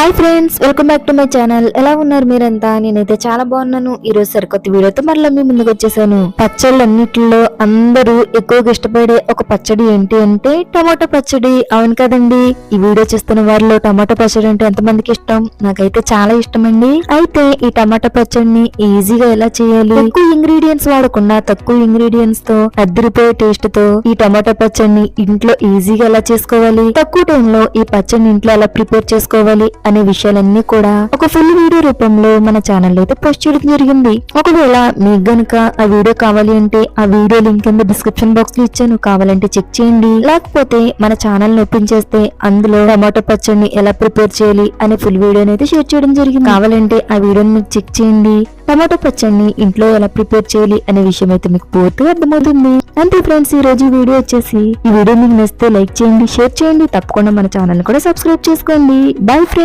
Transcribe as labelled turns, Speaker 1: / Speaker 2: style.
Speaker 1: Hi friends welcome back to my channel ఎలా ఉన్నారు మీరంతా? నేనైతే చాలా బాగున్నాను. ఈ రోజు సరికొత్త వీడియోతో మరలా మీ ముందుకు వచ్చేసాను. పచ్చళ్ళన్నిటిలో అందరూ ఎక్కువగా ఇష్టపడే ఒక పచ్చడి ఏంటి అంటే టమాటా పచ్చడి. అవును కదండి? ఈ వీడియో చూస్తున్న వారిలో టమాటా పచ్చడి అంటే ఎంతమందికి ఇష్టం? నాకైతే చాలా ఇష్టం అండి అయితే ఈ టమాటా పచ్చడిని ఈజీగా ఎలా చేయాలి? ఎక్కువ ఇంగ్రీడియంట్స్ వాడకుండా తక్కువ ఇంగ్రీడియంట్స్తో అద్దరిపోయే టేస్ట్తో ఈ టమాటో పచ్చడిని ఇంట్లో ఈజీగా ఎలా చేసుకోవాలి? తక్కువ టైంలో ఈ పచ్చడిని ఇంట్లో ఎలా ప్రిపేర్ చేసుకోవాలి? అనే విషయాలన్నీ కూడా ఒక ఫుల్ వీడియో రూపంలో మన ఛానల్ అయితే పోస్ట్ చేయడం జరిగింది. ఒకవేళ మీకు గనుక ఆ వీడియో కావాలి అంటే ఆ వీడియో లింక్ కింద డిస్క్రిప్షన్ బాక్స్లో ఇచ్చాను. కావాలంటే చెక్ చేయండి. లేకపోతే మన ఛానల్ ఓపెన్ చేస్తే అందులో టమాటో పచ్చడిని ఎలా ప్రిపేర్ చేయాలి అనే ఫుల్ వీడియోని అయితే షేర్ చేయడం జరిగింది. కావాలంటే ఆ వీడియోని మీరు చెక్ చేయండి. టమాటో పచ్చడిని ఇంట్లో ఎలా ప్రిపేర్ చేయాలి అనే విషయం అయితే మీకు పూర్తిగా అర్థమవుతుంది. అంతే ఫ్రెండ్స్ ఈ రోజు వీడియో వచ్చేసి ఈ వీడియో మీకు నచ్చితే లైక్ చేయండి షేర్ చేయండి. తప్పకుండా మన ఛానల్ కూడా సబ్స్క్రైబ్ చేసుకోండి. Bye friends